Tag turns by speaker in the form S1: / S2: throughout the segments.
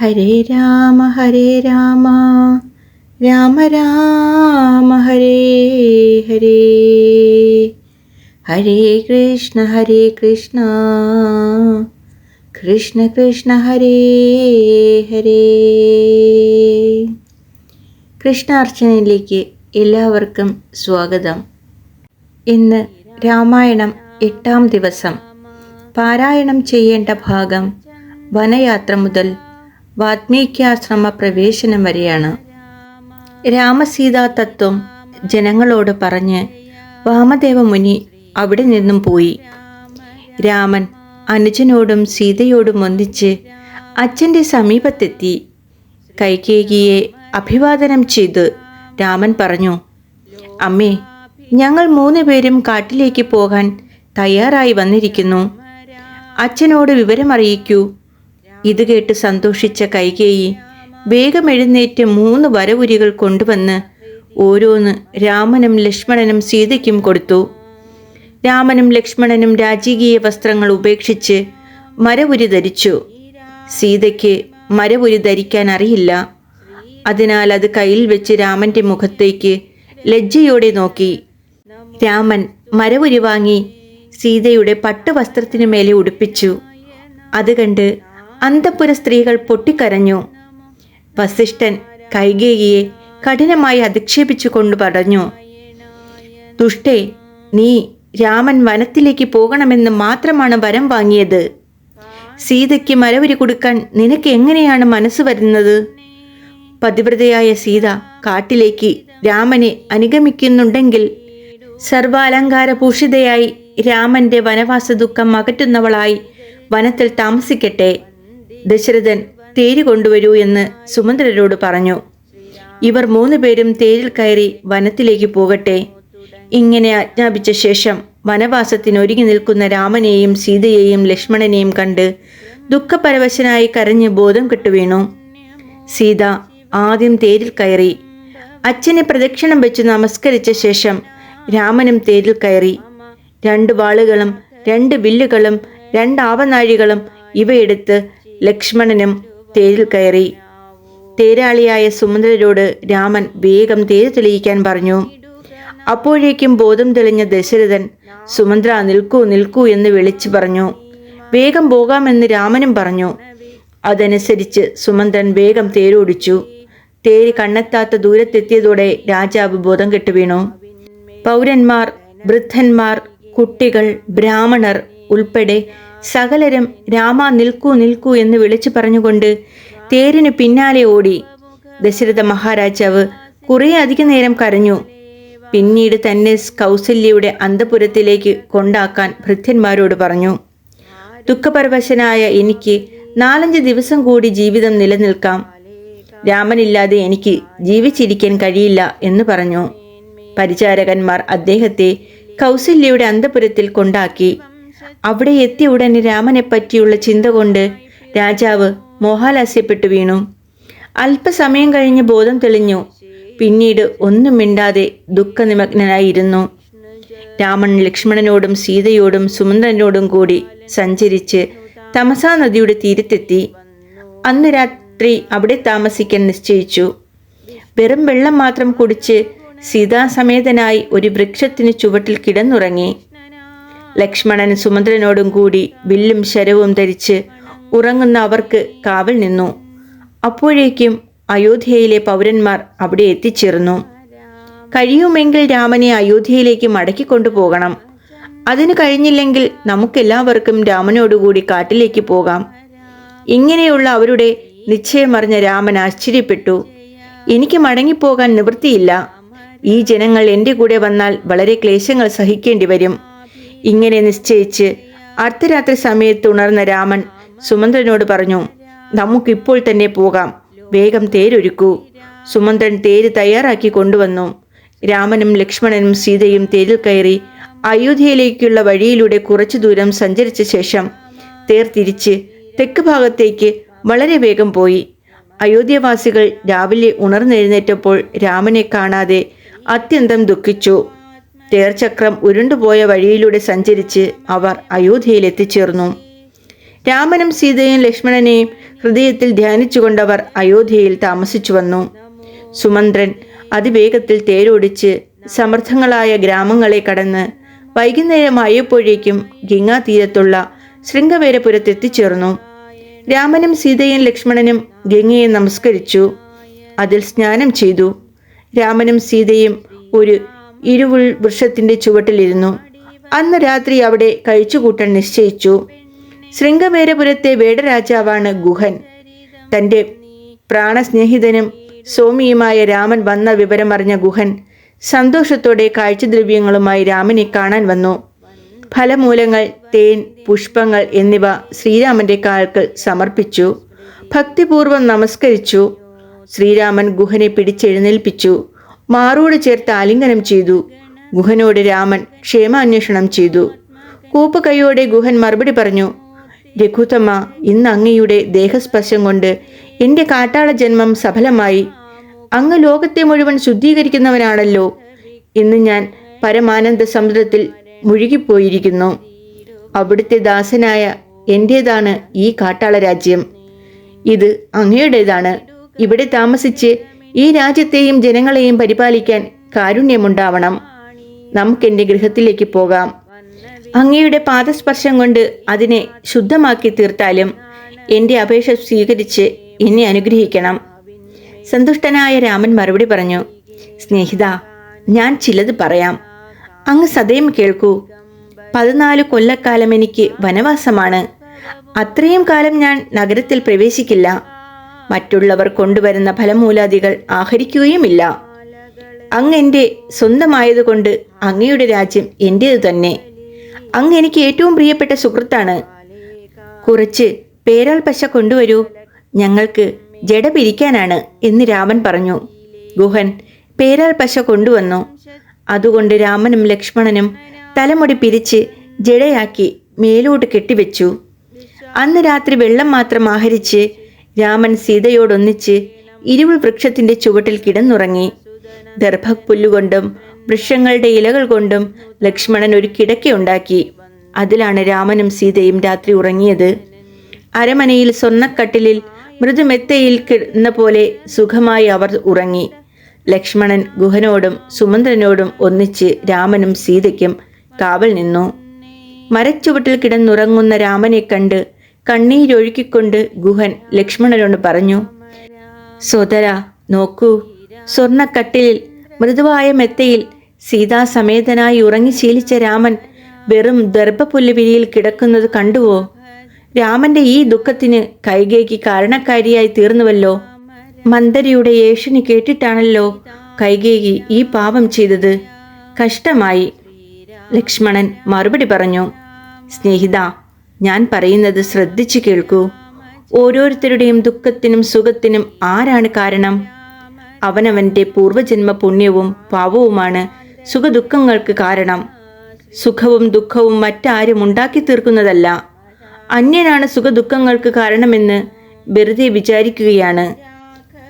S1: ഹരേ രാമ ഹരേ രാമ. രാമ രാമ ഹരേ ഹരേ. ഹരേ കൃഷ്ണ ഹരേ കൃഷ്ണ. കൃഷ്ണ കൃഷ്ണ ഹരേ ഹരേ. കൃഷ്ണാർച്ചനയിലേക്ക് എല്ലാവർക്കും സ്വാഗതം. ഇന്ന് രാമായണം എട്ടാം ദിവസം. പാരായണം ചെയ്യേണ്ട ഭാഗം വനയാത്ര മുതൽ വാത്മീക്യാശ്രമ പ്രവേശനം വരെയാണ്. രാമസീതാ തത്വം ജനങ്ങളോട് പറഞ്ഞ് വാമദേവ മുനി അവിടെ നിന്നും പോയി. രാമൻ അനുജനോടും സീതയോടും ഒന്നിച്ച് അച്ഛന്റെ സമീപത്തെത്തി. കൈകേകിയെ അഭിവാദനം ചെയ്ത് രാമൻ പറഞ്ഞു അമ്മേ ഞങ്ങൾ മൂന്ന് പേരും കാട്ടിലേക്ക് പോകാൻ തയ്യാറായി വന്നിരിക്കുന്നു. അച്ഛനോട് വിവരമറിയിക്കൂ. ഇത് കേട്ട് സന്തോഷിച്ച കൈകേയി വേഗം എഴുന്നേറ്റ് മൂന്ന് വരവുരികൾ കൊണ്ടുവന്ന് ഓരോന്ന് രാമനും ലക്ഷ്മണനും സീതയ്ക്കും കൊടുത്തു. രാമനും ലക്ഷ്മണനും രാജകീയ വസ്ത്രങ്ങൾ ഉപേക്ഷിച്ച് മരവുരി ധരിച്ചു. സീതയ്ക്ക് മരവുരി ധരിക്കാൻ അറിയില്ല. അതിനാൽ അത് കയ്യിൽ വെച്ച് രാമന്റെ മുഖത്തേക്ക് ലജ്ജയോടെ നോക്കി. രാമൻ മരവുരി വാങ്ങി സീതയുടെ പട്ടുവസ്ത്രത്തിനു മേലെ ഉടുപ്പിച്ചു. അത് കണ്ട് അന്തപുര സ്ത്രീകൾ പൊട്ടിക്കരഞ്ഞു. വസിഷ്ഠൻ കൈകേയിയെ കഠിനമായി അധിക്ഷേപിച്ചു കൊണ്ട് പറഞ്ഞു ദുഷ്ടേ നീ രാമൻ വനത്തിലേക്ക് പോകണമെന്ന് മാത്രമാണ് വരം വാങ്ങിയത്. സീതയ്ക്ക് മരവരി കൊടുക്കാൻ നിനക്ക് എങ്ങനെയാണ് മനസ്സ് വരുന്നത്? പതിവ്രതയായ സീത കാട്ടിലേക്ക് രാമനെ അനുഗമിക്കുന്നുണ്ടെങ്കിൽ സർവാലങ്കാരഭൂഷിതയായി രാമന്റെ വനവാസ ദുഃഖം അകറ്റുന്നവളായി വനത്തിൽ താമസിക്കട്ടെ. ദശരഥൻ തേര് കൊണ്ടുവരൂ എന്ന് സുമന്ത്രരോട് പറഞ്ഞു. ഇവർ മൂന്നുപേരും തേരിൽ കയറി വനത്തിലേക്ക് പോകട്ടെ. ഇങ്ങനെ ആജ്ഞാപിച്ച ശേഷം വനവാസത്തിന് ഒരുങ്ങി നിൽക്കുന്ന രാമനെയും സീതയെയും ലക്ഷ്മണനെയും കണ്ട് ദുഃഖപരവശനായി കരഞ്ഞ് ബോധം കെട്ടുവീണു സീത ആദ്യം തേരിൽ കയറി അച്ഛനെ പ്രദക്ഷിണം വെച്ച് നമസ്കരിച്ച ശേഷം രാമനും തേരിൽ കയറി. രണ്ട് വാളുകളും രണ്ട് വില്ലുകളും രണ്ട് ആവനാഴികളും ഇവയെടുത്ത് ലക്ഷ്മണനും തേരിൽ കയറി. തേരാളിയായ സുമന്ത്രരോട് രാമൻ വേഗം തേര് തെളിയിക്കാൻ പറഞ്ഞു. അപ്പോഴേക്കും ബോധം തെളിഞ്ഞ ദശരഥൻ സുമന്ത്ര നിൽക്കൂ നിൽക്കൂ എന്ന് വിളിച്ചു പറഞ്ഞു. വേഗം പോകാമെന്ന് രാമനും പറഞ്ഞു. അതനുസരിച്ച് സുമന്ത്രൻ വേഗം തേരോടിച്ചു. തേര് കണ്ണെത്താത്ത ദൂരത്തെത്തിയതോടെ രാജാവ് ബോധം കെട്ടു വീണു. പൗരന്മാർ വൃദ്ധന്മാർ കുട്ടികൾ ബ്രാഹ്മണർ ഉൾപ്പെടെ സകലരും രാമ നിൽക്കൂ നിൽക്കൂ എന്ന് വിളിച്ചു പറഞ്ഞുകൊണ്ട് തേരിന് പിന്നാലെ ഓടി. ദശരഥ മഹാരാജാവ് കുറേ അധികം നേരം കരഞ്ഞു. പിന്നീട് തന്നെ കൗസല്യയുടെ അന്തപുരത്തിലേക്ക് കൊണ്ടാക്കാൻ ഭൃത്യന്മാരോട് പറഞ്ഞു ദുഃഖപരവശനായ എനിക്ക് നാലഞ്ച് ദിവസം കൂടി ജീവിതം നിലനിൽക്കാം. രാമനില്ലാതെ എനിക്ക് ജീവിച്ചിരിക്കാൻ കഴിയില്ല എന്ന് പറഞ്ഞു. പരിചാരകന്മാർ അദ്ദേഹത്തെ കൗസല്യയുടെ അന്തപുരത്തിൽ കൊണ്ടാക്കി. അവിടെ എത്തിയ ഉടനെ രാമനെ പറ്റിയുള്ള ചിന്ത കൊണ്ട് രാജാവ് മോഹാലാസ്യപ്പെട്ടു വീണു. അല്പസമയം കഴിഞ്ഞ് ബോധം തെളിഞ്ഞു. പിന്നീട് ഒന്നും മിണ്ടാതെ ദുഃഖനിമഗ്നനായിരുന്നു. രാമൻ ലക്ഷ്മണനോടും സീതയോടും സുമന്ത്രനോടും കൂടി സഞ്ചരിച്ച് തമസാ നദിയുടെ തീരത്തെത്തി. അന്ന് രാത്രി അവിടെ താമസിക്കാൻ നിശ്ചയിച്ചു. വെറും വെള്ളം മാത്രം കുടിച്ച് സീതാസമേതനായി ഒരു വൃക്ഷത്തിന് ചുവട്ടിൽ കിടന്നുറങ്ങി. ലക്ഷ്മണൻ സുമന്ത്രനോടും കൂടി വില്ലും ശരവും ധരിച്ച് ഉറങ്ങുന്ന അവർക്ക് കാവൽ നിന്നു. അപ്പോഴേക്കും അയോധ്യയിലെ പൗരന്മാർ അവിടെ എത്തിച്ചേർന്നു. കഴിയുമെങ്കിൽ രാമനെ അയോധ്യയിലേക്ക് മടക്കി കൊണ്ടുപോകണം. അതിനു കഴിഞ്ഞില്ലെങ്കിൽ നമുക്കെല്ലാവർക്കും രാമനോടുകൂടി കാട്ടിലേക്ക് പോകാം. ഇങ്ങനെയുള്ള അവരുടെ നിശ്ചയമറിഞ്ഞ രാമൻ ആശ്ചര്യപ്പെട്ടു. എനിക്ക് മടങ്ങിപ്പോകാൻ നിവൃത്തിയില്ല. ഈ ജനങ്ങൾ എന്റെ കൂടെ വന്നാൽ വളരെ ക്ലേശങ്ങൾ സഹിക്കേണ്ടി വരും. ഇങ്ങനെ നിശ്ചയിച്ച് അർദ്ധരാത്രി സമയത്ത് ഉണർന്ന രാമൻ സുമന്ത്രനോട് പറഞ്ഞു നമുക്കിപ്പോൾ തന്നെ പോകാം. വേഗം തേരൊരുക്കൂ. സുമന്ത്രൻ തേര് തയ്യാറാക്കി കൊണ്ടുവന്നു. രാമനും ലക്ഷ്മണനും സീതയും തേരിൽ കയറി അയോധ്യയിലേക്കുള്ള വഴിയിലൂടെ കുറച്ചു ദൂരം സഞ്ചരിച്ച ശേഷം തേർ തിരിച്ച് തെക്ക് ഭാഗത്തേക്ക് വളരെ വേഗം പോയി. അയോധ്യവാസികൾ രാവിലെ ഉണർന്നെഴുന്നേറ്റപ്പോൾ രാമനെ കാണാതെ അത്യന്തം ദുഃഖിച്ചു. തേർചക്രം ഉരുണ്ടുപോയ വഴിയിലൂടെ സഞ്ചരിച്ച് അവർ അയോധ്യയിൽ എത്തിച്ചേർന്നു രാമനും സീതയും ലക്ഷ്മണനെയും ഹൃദയത്തിൽ ധ്യാനിച്ചുകൊണ്ടവർ അയോധ്യയിൽ താമസിച്ചു വന്നു. സുമന്ത്രൻ അതിവേഗത്തിൽ തേരോടിച്ച് സമർത്ഥങ്ങളായ ഗ്രാമങ്ങളെ കടന്ന് വൈകുന്നേരമായപ്പോഴേക്കും ഗംഗാതീരത്തുള്ള ശൃംഗവേരപുരത്തെത്തിച്ചേർന്നു. രാമനും സീതയും ലക്ഷ്മണനും ഗംഗയെ നമസ്കരിച്ചു. അതിൽ സ്നാനം ചെയ്തു. രാമനും സീതയും ഒരു ഇരുവുൾ വൃക്ഷത്തിന്റെ ചുവട്ടിലിരുന്നു. അന്ന് രാത്രി അവിടെ കഴിച്ചുകൂട്ടാൻ നിശ്ചയിച്ചു. ശൃംഗവേരപുരത്തെ വേടരാജാവാണ് ഗുഹൻ. തന്റെ പ്രാണസ്നേഹിതനും സോമിയുമായ രാമൻ വന്ന വിവരമറിഞ്ഞ ഗുഹൻ സന്തോഷത്തോടെ കാഴ്ചദ്രവ്യങ്ങളുമായി രാമനെ കാണാൻ വന്നു. ഫലമൂലങ്ങൾ തേൻ പുഷ്പങ്ങൾ എന്നിവ ശ്രീരാമന്റെ കാൽക്കൽ സമർപ്പിച്ചു. ഭക്തിപൂർവം നമസ്കരിച്ചു. ശ്രീരാമൻ ഗുഹനെ പിടിച്ചെഴുന്നേൽപ്പിച്ചു. മാറോട് ചേർത്ത് ആലിംഗനം ചെയ്തു. ഗുഹനോട് രാമൻ ക്ഷേമാന്വേഷണം ചെയ്തു. കൂപ്പുകൈയോടെ ഗുഹൻ മറുപടി പറഞ്ഞു രഘുതമ്മ ഇന്ന് അങ്ങയുടെ ദേഹസ്പർശം കൊണ്ട് എന്റെ കാട്ടാള ജന്മം സഫലമായി. അങ്ങ് ലോകത്തെ മുഴുവൻ ശുദ്ധീകരിക്കുന്നവനാണല്ലോ. ഇന്ന് ഞാൻ പരമാനന്ദ സമുദ്രത്തിൽ മുഴുകിപ്പോയിരിക്കുന്നു. അവിടുത്തെ ദാസനായ എന്റേതാണ് ഈ കാട്ടാള രാജ്യം? ഇത് അങ്ങയുടേതാണ്. ഇവിടെ താമസിച്ച് ഈ രാജ്യത്തെയും ജനങ്ങളെയും പരിപാലിക്കാൻ കാരുണ്യമുണ്ടാവണം. നമുക്കെന്റെ ഗൃഹത്തിലേക്ക് പോകാം. അങ്ങയുടെ പാദസ്പർശം കൊണ്ട് അതിനെ ശുദ്ധമാക്കി തീർത്താലും എന്റെ അപേക്ഷ സ്വീകരിച്ച് എന്നെ അനുഗ്രഹിക്കണം. സന്തുഷ്ടനായ രാമൻ മറുപടി പറഞ്ഞു സ്നേഹിത ഞാൻ ചിലത് പറയാം. അങ്ങ് സദയം കേൾക്കൂ. പതിനാല് കൊല്ലക്കാലം എനിക്ക് വനവാസമാണ്. അത്രയും കാലം ഞാൻ നഗരത്തിൽ പ്രവേശിക്കില്ല. മറ്റുള്ളവർ കൊണ്ടുവരുന്ന ഫലമൂലാദികൾ ആഹരിക്കുകയുമില്ല. അങ്ങ് എന്റെ സ്വന്തമായതുകൊണ്ട് അങ്ങയുടെ രാജ്യം എന്റേത് തന്നെ. അങ്ങ് എനിക്ക് ഏറ്റവും പ്രിയപ്പെട്ട സുഹൃത്താണ്. കുറച്ച് പേരാൽ പശ കൊണ്ടുവരൂ. ഞങ്ങൾക്ക് ജട പിരിക്കാനാണ് എന്ന് രാമൻ പറഞ്ഞു. ഗുഹൻ പേരാൽ പശ കൊണ്ടുവന്നു. അതുകൊണ്ട് രാമനും ലക്ഷ്മണനും തലമുടി പിരിച്ച് ജടയാക്കി മേലോട്ട് കെട്ടിവെച്ചു. അന്ന് രാത്രി വെള്ളം മാത്രം ആഹരിച്ച് രാമൻ സീതയോടൊന്നിച്ച് ഇരുൾ വൃക്ഷത്തിന്റെ ചുവട്ടിൽ കിടന്നുറങ്ങി. ദർഭപ്പുല്ലുകൊണ്ടും വൃക്ഷങ്ങളുടെ ഇലകൾ കൊണ്ടും ലക്ഷ്മണൻ ഒരു കിടക്കയുണ്ടാക്കി അതിലാണ് രാമനും സീതയും രാത്രി ഉറങ്ങിയത്. അരമനയിൽ സ്വർണക്കട്ടിലിൽ മൃദുമെത്തയിൽ കിടന്ന പോലെ സുഖമായി അവർ ഉറങ്ങി. ലക്ഷ്മണൻ ഗുഹനോടും സുമന്ത്രനോടും ഒന്നിച്ച് രാമനും സീതയ്ക്കും കാവൽ നിന്നു. മരച്ചുവട്ടിൽ കിടന്നുറങ്ങുന്ന രാമനെ കണ്ട് കണ്ണീരൊഴുക്കിക്കൊണ്ട് ഗുഹൻ ലക്ഷ്മണരോട് പറഞ്ഞു സോദര നോക്കൂ. സ്വർണക്കട്ടിലിൽ മൃദുവായ മെത്തയിൽ സീതാസമേതനായി ഉറങ്ങി ശീലിച്ച രാമൻ വെറും ദർഭപുല്ലുവിരിയിൽ കിടക്കുന്നത് കണ്ടുവോ? രാമന്റെ ഈ ദുഃഖത്തിന് കൈകേക്ക് കാരണക്കാരിയായി തീർന്നുവല്ലോ. മന്ദരിയുടെ യേശുനി കേട്ടിട്ടാണല്ലോ കൈകേകി ഈ പാപം ചെയ്തത്. കഷ്ടമായി ലക്ഷ്മണൻ മറുപടി പറഞ്ഞു. സ്നേഹിത ഞാൻ പറയുന്നത് ശ്രദ്ധിച്ചു കേൾക്കൂ. ഓരോരുത്തരുടെയും ദുഃഖത്തിനും സുഖത്തിനും ആരാണ് കാരണം? അവനവന്റെ പൂർവജന്മ പുണ്യവും പാവവുമാണ് സുഖദുഃഖങ്ങൾക്ക് കാരണം. സുഖവും ദുഃഖവും മറ്റാരും ഉണ്ടാക്കി തീർക്കുന്നതല്ല. അന്യനാണ് സുഖദുഃഖങ്ങൾക്ക് കാരണമെന്ന് വെറുതെ വിചാരിക്കുകയാണ്.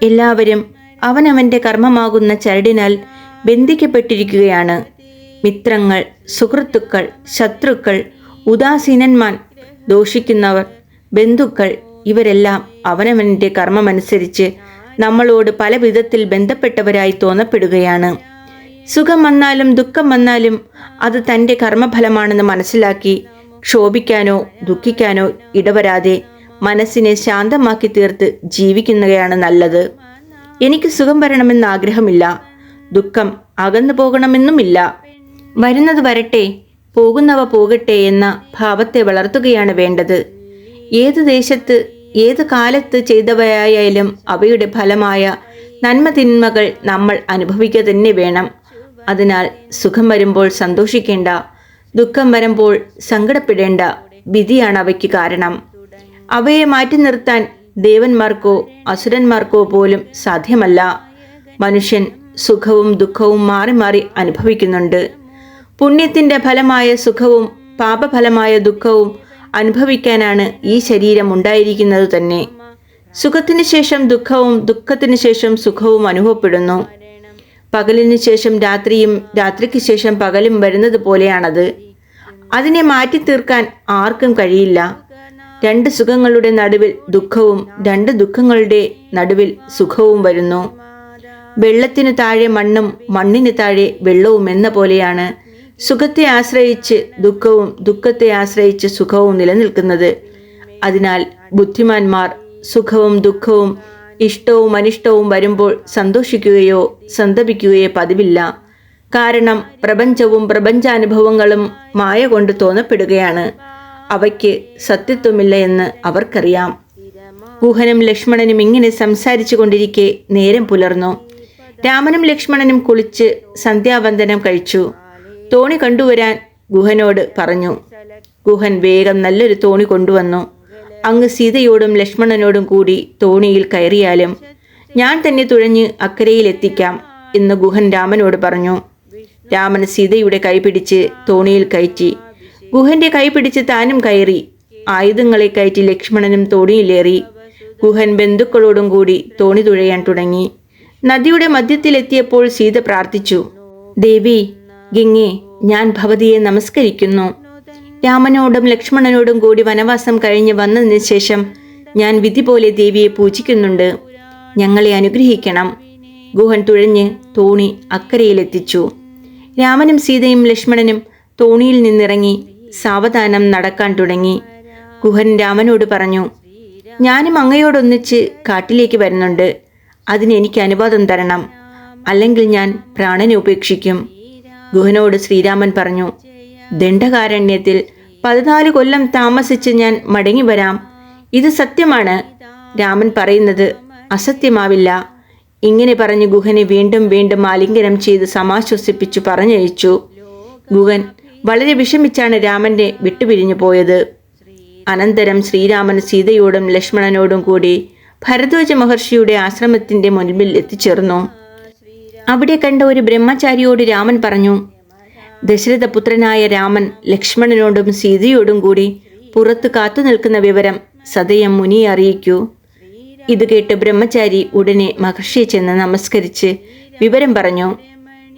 S1: എല്ലാവരും അവനവന്റെ കർമ്മമാകുന്ന ചരടിനാൽ ബന്ധിക്കപ്പെട്ടിരിക്കുകയാണ്. മിത്രങ്ങൾ സുഹൃത്തുക്കൾ ശത്രുക്കൾ ഉദാസീനന്മാർ ദോഷിക്കുന്നവർ ബന്ധുക്കൾ ഇവരെല്ലാം അവനവന്റെ കർമ്മമനുസരിച്ച് നമ്മളോട് പല വിധത്തിൽ ബന്ധപ്പെട്ടവരായി തോന്നപ്പെടുകയാണ്. സുഖം വന്നാലും ദുഃഖം വന്നാലും അത് തന്റെ കർമ്മഫലമാണെന്ന് മനസ്സിലാക്കി ക്ഷോഭിക്കാനോ ദുഃഖിക്കാനോ ഇടവരാതെ മനസ്സിനെ ശാന്തമാക്കി തീർത്ത് ജീവിക്കുന്നവയാണ് നല്ലത്. എനിക്ക് സുഖം വരണമെന്ന് ആഗ്രഹമില്ല. ദുഃഖം അകന്നു പോകണമെന്നുമില്ല വരുന്നത് വരട്ടെ. പോകുന്നവ പോകട്ടെ എന്ന ഭാവത്തെ വളർത്തുകയാണ് വേണ്ടത്. ഏത് ദേശത്ത് ഏത് കാലത്ത് ചെയ്തവയായാലും അവയുടെ ഫലമായ നന്മ തിന്മകൾ നമ്മൾ അനുഭവിക്കുക തന്നെ വേണം. അതിനാൽ സുഖം വരുമ്പോൾ സന്തോഷിക്കേണ്ട ദുഃഖം വരുമ്പോൾ സങ്കടപ്പെടേണ്ട വിധിയാണ് അവയ്ക്ക് കാരണം. അവയെ മാറ്റി നിർത്താൻ ദേവന്മാർക്കോ അസുരന്മാർക്കോ പോലും സാധ്യമല്ല. മനുഷ്യൻ സുഖവും ദുഃഖവും മാറി മാറി അനുഭവിക്കുന്നുണ്ട്. പുണ്യത്തിന്റെ ഫലമായ സുഖവും പാപഫലമായ ദുഃഖവും അനുഭവിക്കാനാണ് ഈ ശരീരം ഉണ്ടായിരിക്കുന്നത് തന്നെ. സുഖത്തിന് ശേഷം ദുഃഖവും ദുഃഖത്തിന് ശേഷം സുഖവും അനുഭവപ്പെടുന്നു. പകലിന് ശേഷം രാത്രിയും രാത്രിക്ക് ശേഷം പകലും വരുന്നത് പോലെയാണത്. അതിനെ മാറ്റി തീർക്കാൻ ആർക്കും കഴിയില്ല. രണ്ട് സുഖങ്ങളുടെ നടുവിൽ ദുഃഖവും രണ്ട് ദുഃഖങ്ങളുടെ നടുവിൽ സുഖവും വരുന്നു. വെള്ളത്തിനു താഴെ മണ്ണും മണ്ണിന് താഴെ വെള്ളവും എന്ന പോലെയാണ് സുഖത്തെ ആശ്രയിച്ച് ദുഃഖവും ദുഃഖത്തെ ആശ്രയിച്ച് സുഖവും നിലനിൽക്കുന്നത്. അതിനാൽ ബുദ്ധിമാന്മാർ സുഖവും ദുഃഖവും ഇഷ്ടവും അനിഷ്ടവും വരുമ്പോൾ സന്തോഷിക്കുകയോ സന്തപിക്കുകയോ പതിവില്ല. കാരണം പ്രപഞ്ചവും പ്രപഞ്ചാനുഭവങ്ങളും മായ കൊണ്ട് തോന്നപ്പെടുകയാണ്. അവയ്ക്ക് സത്യത്വമില്ല എന്ന് അവർക്കറിയാം. ഗുഹനും ലക്ഷ്മണനും ഇങ്ങനെ സംസാരിച്ചു കൊണ്ടിരിക്കെ നേരം പുലർന്നു. രാമനും ലക്ഷ്മണനും കുളിച്ച് സന്ധ്യാവന്ദനം കഴിച്ചു. തോണി കണ്ടുവരാൻ ഗുഹനോട് പറഞ്ഞു. ഗുഹൻ വേഗം നല്ലൊരു തോണി കൊണ്ടുവന്നു. അങ്ങ് സീതയോടും ലക്ഷ്മണനോടും കൂടി തോണിയിൽ കയറിയാലും ഞാൻ തന്നെ തുഴഞ്ഞ് അക്കരയിൽ എത്തിക്കാം എന്ന് ഗുഹൻ രാമനോട് പറഞ്ഞു. രാമൻ സീതയുടെ കൈപിടിച്ച് തോണിയിൽ കയറ്റി. ഗുഹന്റെ കൈപിടിച്ച് താനും കയറി. ആയുധങ്ങളെ കയറ്റി ലക്ഷ്മണനും തോണിയിലേറി. ഗുഹൻ ബന്ധുക്കളോടും കൂടി തോണി തുഴയാൻ തുടങ്ങി. നദിയുടെ മധ്യത്തിലെത്തിയപ്പോൾ സീത പ്രാർത്ഥിച്ചു. ദേവി ഗംഗെ ഞാൻ ഭവതിയെ നമസ്കരിക്കുന്നു. രാമനോടും ലക്ഷ്മണനോടും കൂടി വനവാസം കഴിഞ്ഞ് വന്നതിന് ശേഷം ഞാൻ വിധി പോലെ ദേവിയെ പൂജിക്കുന്നുണ്ട്. ഞങ്ങളെ അനുഗ്രഹിക്കണം. ഗുഹൻ തുഴഞ്ഞ് തോണി അക്കരയിലെത്തിച്ചു. രാമനും സീതയും ലക്ഷ്മണനും തോണിയിൽ നിന്നിറങ്ങി സാവധാനം നടക്കാൻ തുടങ്ങി. ഗുഹൻ രാമനോട് പറഞ്ഞു ഞാനും അങ്ങയോടൊന്നിച്ച് കാട്ടിലേക്ക് വരുന്നുണ്ട്. അതിനെനിക്ക് അനുവാദം തരണം. അല്ലെങ്കിൽ ഞാൻ പ്രാണനെ ഉപേക്ഷിക്കും. ഗുഹനോട് ശ്രീരാമൻ പറഞ്ഞു ദണ്ഡകാരണ്യത്തിൽ പതിനാല് കൊല്ലം താമസിച്ച് ഞാൻ മടങ്ങി വരാം. ഇത് സത്യമാണ്. രാമൻ പറയുന്നത് അസത്യമാവില്ല. ഇങ്ങനെ പറഞ്ഞ് ഗുഹനെ വീണ്ടും വീണ്ടും ആലിംഗനം ചെയ്ത് സമാശ്വസിപ്പിച്ചു പറഞ്ഞയച്ചു. ഗുഹൻ വളരെ വിഷമിച്ചാണ് രാമന്റെ വിട്ടുപിരിഞ്ഞു പോയത്. അനന്തരം ശ്രീരാമൻ സീതയോടും ലക്ഷ്മണനോടും കൂടി ഭരദ്വാജ മഹർഷിയുടെ ആശ്രമത്തിന്റെ മുൻപിൽ എത്തിച്ചേർന്നു. അവിടെ കണ്ട ഒരു ബ്രഹ്മചാരിയോട് രാമൻ പറഞ്ഞു ദശരഥപുത്രനായ രാമൻ ലക്ഷ്മണനോടും സീതയോടും കൂടി പുറത്ത് കാത്തു നിൽക്കുന്ന വിവരം സദയം മുനിയെ അറിയിക്കൂ. ഇത് കേട്ട് ബ്രഹ്മചാരി ഉടനെ മഹർഷിയെ ചെന്ന് നമസ്കരിച്ച് വിവരം പറഞ്ഞു.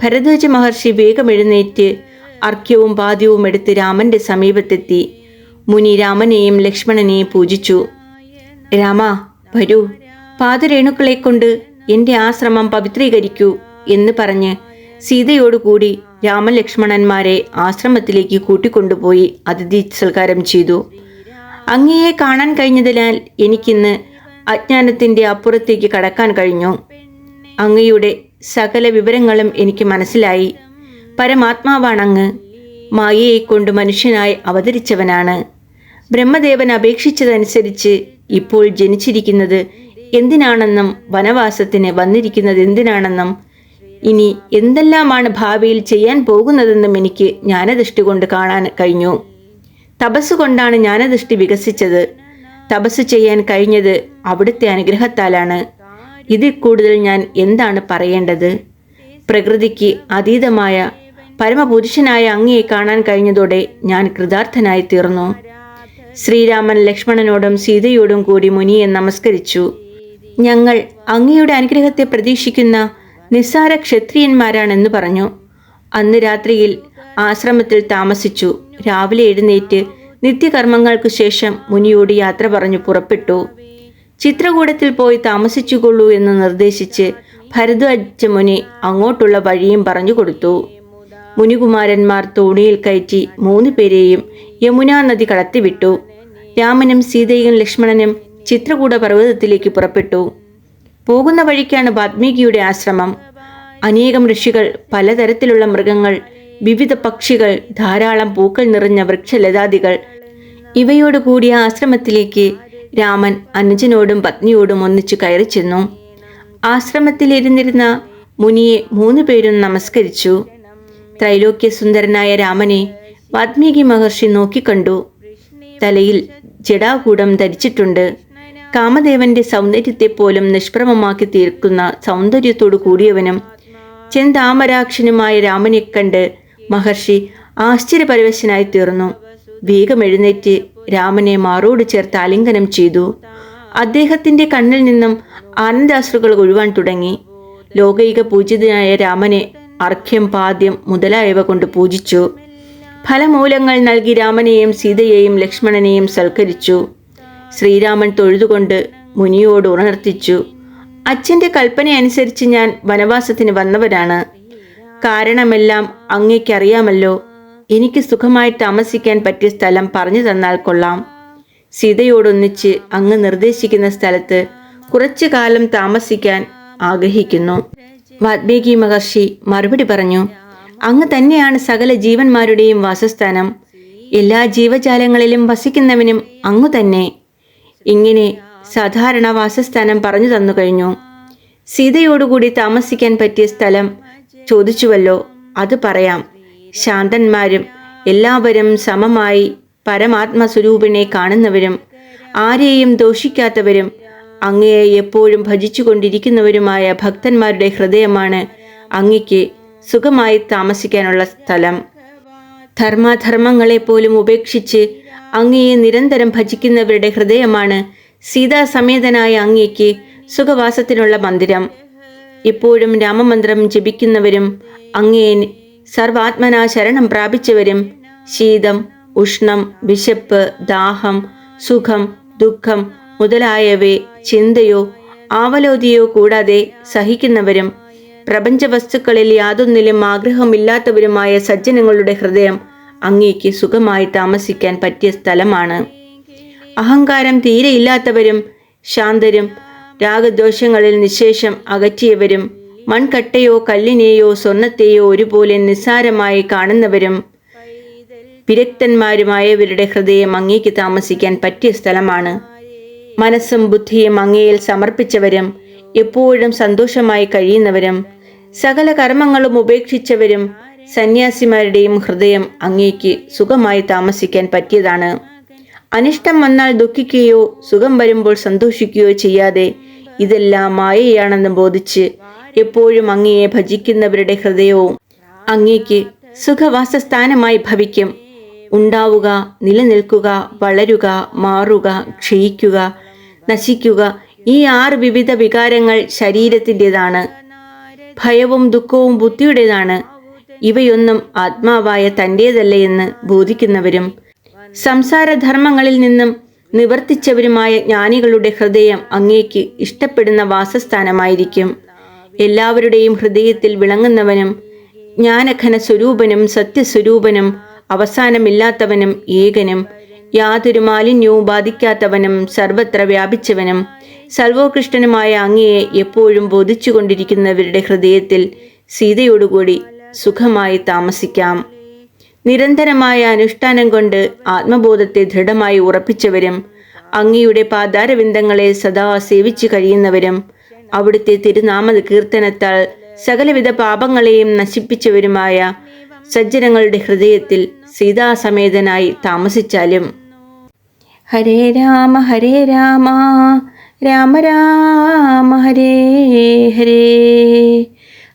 S1: ഭരദ്വാജ മഹർഷി വേഗം എഴുന്നേറ്റ് അർഘ്യവും പാദ്യവും എടുത്ത് രാമന്റെ സമീപത്തെത്തി. മുനി രാമനെയും ലക്ഷ്മണനെയും പൂജിച്ചു. രാമ വരൂ. പാദരേണുക്കളെ കൊണ്ട് എന്റെ ആശ്രമം പവിത്രീകരിക്കൂ. എന്ന് പറഞ്ഞ് സീതയോടുകൂടി രാമലക്ഷ്മണന്മാരെ ആശ്രമത്തിലേക്ക് കൂട്ടിക്കൊണ്ടുപോയി അതിഥി സൽക്കാരം ചെയ്തു. അങ്ങയെ കാണാൻ കഴിഞ്ഞതിനാൽ എനിക്കിന്ന് അജ്ഞാനത്തിന്റെ അപ്പുറത്തേക്ക് കടക്കാൻ കഴിഞ്ഞു. അങ്ങയുടെ സകല വിവരങ്ങളും എനിക്ക് മനസ്സിലായി. പരമാത്മാവാണങ്ങ് മായയെ കൊണ്ട് മനുഷ്യനായി അവതരിച്ചവനാണ്. ബ്രഹ്മദേവൻ അപേക്ഷിച്ചതനുസരിച്ച് ഇപ്പോൾ ജനിച്ചിരിക്കുന്നത് എന്തിനാണെന്നും വനവാസത്തിന് വന്നിരിക്കുന്നത് എന്തിനാണെന്നും ഇനി എന്തെല്ലാമാണ് ഭാവിയിൽ ചെയ്യാൻ പോകുന്നതെന്നും എനിക്ക് ജ്ഞാനദൃഷ്ടി കൊണ്ട് കാണാൻ കഴിഞ്ഞു. തപസ് കൊണ്ടാണ് ജ്ഞാനദൃഷ്ടി വികസിച്ചത്. തപസ് ചെയ്യാൻ കഴിഞ്ഞത് അവിടുത്തെ അനുഗ്രഹത്താലാണ്. ഇതിൽ കൂടുതൽ ഞാൻ എന്താണ് പറയേണ്ടത്? പ്രകൃതിക്ക് അതീതമായ പരമപുരുഷനായ അങ്ങയെ കാണാൻ കഴിഞ്ഞതോടെ ഞാൻ കൃതാർത്ഥനായി തീർന്നു. ശ്രീരാമൻ ലക്ഷ്മണനോടും സീതയോടും കൂടി മുനിയെ നമസ്കരിച്ചു. ഞങ്ങൾ അങ്ങയുടെ അനുഗ്രഹത്തെ പ്രതീക്ഷിക്കുന്ന നിസ്സാര ക്ഷത്രിയന്മാരാണെന്ന് പറഞ്ഞു. അന്ന് രാത്രിയിൽ ആശ്രമത്തിൽ താമസിച്ചു. രാവിലെ എഴുന്നേറ്റ് നിത്യകർമ്മങ്ങൾക്കു ശേഷം മുനിയോട് യാത്ര പറഞ്ഞു പുറപ്പെട്ടു. ചിത്രകൂടത്തിൽ പോയി താമസിച്ചുകൊള്ളൂ എന്ന് നിർദ്ദേശിച്ച് ഭരദ്വാജ മുനി അങ്ങോട്ടുള്ള വഴിയും പറഞ്ഞു കൊടുത്തു. മുനികുമാരന്മാർ തോണിയിൽ കയറ്റി മൂന്ന് പേരെയും യമുനാ നദി കടത്തിവിട്ടു. രാമനും സീതയും ലക്ഷ്മണനും ചിത്രകൂട പർവതത്തിലേക്ക് പുറപ്പെട്ടു. പോകുന്ന വഴിക്കാണ് വാത്മീകിയുടെ ആശ്രമം. അനേകം ഋഷികൾ പലതരത്തിലുള്ള മൃഗങ്ങൾ വിവിധ പക്ഷികൾ ധാരാളം പൂക്കൾ നിറഞ്ഞ വൃക്ഷലതാദികൾ. ഇവയോട് കൂടിയ ആശ്രമത്തിലേക്ക് രാമൻ അനുജനോടും പത്നിയോടും ഒന്നിച്ചു കയറി ചെന്നു. ആശ്രമത്തിലിരുന്നിരുന്ന മുനിയെ മൂന്നു പേരും നമസ്കരിച്ചു. ത്രൈലോക്യ സുന്ദരനായ രാമനെ വാത്മീകി മഹർഷി നോക്കിക്കണ്ടു. തലയിൽ ജടാകൂടം ധരിച്ചിട്ടുണ്ട്. കാമദേവന്റെ സൗന്ദര്യത്തെ പോലും നിഷ്പ്രമമാക്കി തീർക്കുന്ന സൗന്ദര്യത്തോടു കൂടിയവനും ചെന്താമരാക്ഷനുമായ രാമനെ കണ്ട് മഹർഷി ആശ്ചര്യപരവശനായി തീർന്നു. വേഗം എഴുന്നേറ്റ് രാമനെ മാറോട് ചേർത്ത് ആലിംഗനം ചെയ്തു. അദ്ദേഹത്തിന്റെ കണ്ണിൽ നിന്നും ആനന്ദാശ്രുകൾ ഒഴുവാൻ തുടങ്ങി. ലോകൈക പൂജിതനായ രാമനെ അർഖ്യം പാദ്യം മുതലായവ കൊണ്ട് പൂജിച്ചു. ഫലമൂലങ്ങൾ നൽകി രാമനെയും സീതയെയും ലക്ഷ്മണനെയും സൽക്കരിച്ചു. ശ്രീരാമൻ തൊഴുതുകൊണ്ട് മുനിയോട് ഉണർത്തിച്ചു അച്ഛന്റെ കൽപ്പനയനുസരിച്ച് ഞാൻ വനവാസത്തിന് വന്നവരാണ്. കാരണമെല്ലാം അങ്ങേക്കറിയാമല്ലോ. എനിക്ക് സുഖമായി താമസിക്കാൻ പറ്റിയ സ്ഥലം പറഞ്ഞു തന്നാൽ കൊള്ളാം. സീതയോടൊന്നിച്ച് അങ്ങ് നിർദ്ദേശിക്കുന്ന സ്ഥലത്ത് കുറച്ചു കാലം താമസിക്കാൻ ആഗ്രഹിക്കുന്നു. വാത്മീകി മഹർഷി മറുപടി പറഞ്ഞു അങ്ങ് തന്നെയാണ് സകല ജീവന്മാരുടെയും വാസസ്ഥാനം. എല്ലാ ജീവജാലങ്ങളിലും വസിക്കുന്നവനും അങ്ങു തന്നെ. ഇങ്ങനെ സാധാരണ വാസസ്ഥാനം പറഞ്ഞു തന്നു കഴിഞ്ഞു. സീതയോടുകൂടി താമസിക്കാൻ പറ്റിയ സ്ഥലം ചോദിച്ചുവല്ലോ അത് പറയാം. ശാന്തന്മാരും എല്ലാവരും സമമായി പരമാത്മസ്വരൂപിനെ കാണുന്നവരും ആരെയും ദോഷിക്കാത്തവരും അങ്ങയെ എപ്പോഴും ഭജിച്ചുകൊണ്ടിരിക്കുന്നവരുമായ ഭക്തന്മാരുടെ ഹൃദയമാണ് അങ്ങയ്ക്ക് സുഖമായി താമസിക്കാനുള്ള സ്ഥലം. ധർമാധർമ്മങ്ങളെപ്പോലും ഉപേക്ഷിച്ച് അങ്ങയെ നിരന്തരം ഭജിക്കുന്നവരുടെ ഹൃദയമാണ് സീതാസമേതനായ അങ്ങയ്ക്ക് സുഖവാസത്തിനുള്ള മന്ദിരം. ഇപ്പോഴും രാമമന്ത്രം ജപിക്കുന്നവരും അങ്ങയെ സർവാത്മനാ ശരണം പ്രാപിച്ചവരും ശീതം ഉഷ്ണം വിശപ്പ് ദാഹം സുഖം ദുഃഖം മുതലായവേ ചിന്തയോ ആവലോതിയോ കൂടാതെ സഹിക്കുന്നവരും പ്രപഞ്ച വസ്തുക്കളിൽ യാതൊന്നിലും ആഗ്രഹമില്ലാത്തവരുമായ സജ്ജനങ്ങളുടെ ഹൃദയം അങ്ങേക്ക് സുഖമായി താമസിക്കാൻ പറ്റിയ സ്ഥലമാണ്. അഹങ്കാരം തീരെയില്ലാത്തവരും ശാന്തരും രാഗദോഷങ്ങളിൽ നിശേഷം അകറ്റിയവരും മൺകട്ടയോ കല്ലിനെയോ സ്വർണത്തെയോ ഒരുപോലെ നിസ്സാരമായി കാണുന്നവരും വിരക്തന്മാരുമായവരുടെ ഹൃദയം അങ്ങേക്ക് താമസിക്കാൻ പറ്റിയ സ്ഥലമാണ്. മനസ്സും ബുദ്ധിയും അങ്ങയിൽ സമർപ്പിച്ചവരും എപ്പോഴും സന്തോഷമായി കഴിയുന്നവരും സകല കർമ്മങ്ങളും ഉപേക്ഷിച്ചവരും സന്യാസിമാരുടെയും ഹൃദയം അങ്ങേക്ക് സുഖമായി താമസിക്കാൻ പറ്റിയതാണ്. അനിഷ്ടം വന്നാൽ ദുഃഖിക്കുകയോ സുഖം വരുമ്പോൾ സന്തോഷിക്കുകയോ ചെയ്യാതെ ഇതെല്ലാം മായയാണെന്ന് ബോധിച്ച് എപ്പോഴും അങ്ങയെ ഭജിക്കുന്നവരുടെ ഹൃദയവും അങ്ങേക്ക് സുഖവാസസ്ഥാനമായി ഭവിക്കും. ഉണ്ടാവുക നിലനിൽക്കുക വളരുക മാറുക ക്ഷയിക്കുക നശിക്കുക ഈ ആറ് വിവിധ വികാരങ്ങൾ ശരീരത്തിന്റെതാണ്. ഭയവും ദുഃഖവും ബുദ്ധിയുടേതാണ്. ഇവയൊന്നും ആത്മാവായ തന്റേതല്ല ബോധിക്കുന്നവരും സംസാരധർമ്മങ്ങളിൽ നിന്നും നിവർത്തിച്ചവരുമായ ജ്ഞാനികളുടെ ഹൃദയം അങ്ങേക്ക് ഇഷ്ടപ്പെടുന്ന വാസസ്ഥാനമായിരിക്കും. എല്ലാവരുടെയും ഹൃദയത്തിൽ വിളങ്ങുന്നവനും ജ്ഞാനഘന സ്വരൂപനും സത്യസ്വരൂപനും അവസാനമില്ലാത്തവനും ഏകനും യാതൊരു മാലിന്യവും ബാധിക്കാത്തവനും സർവത്ര വ്യാപിച്ചവനും സർവോകൃഷ്ടനുമായ അങ്ങയെ എപ്പോഴും ബോധിച്ചുകൊണ്ടിരിക്കുന്നവരുടെ ഹൃദയത്തിൽ സീതയോടുകൂടി സുഖമായി താമസിക്കാം. നിരന്തരമായ അനുഷ്ഠാനം കൊണ്ട് ആത്മബോധത്തെ ദൃഢമായി ഉറപ്പിച്ചവരും അങ്ങയുടെ പാതാരവിന്ദങ്ങളെ സദാ സേവിച്ചു കഴിയുന്നവരും അവിടുത്തെ തിരുനാമ കീർത്തനത്താൽ സകലവിധ പാപങ്ങളെയും നശിപ്പിച്ചവരുമായ സജ്ജനങ്ങളുടെ ഹൃദയത്തിൽ സീതാസമേതനായി താമസിച്ചാലും. ഹരേ രാമ ഹരേ രാമ രാമ രാമ ഹരേ ഹരേ.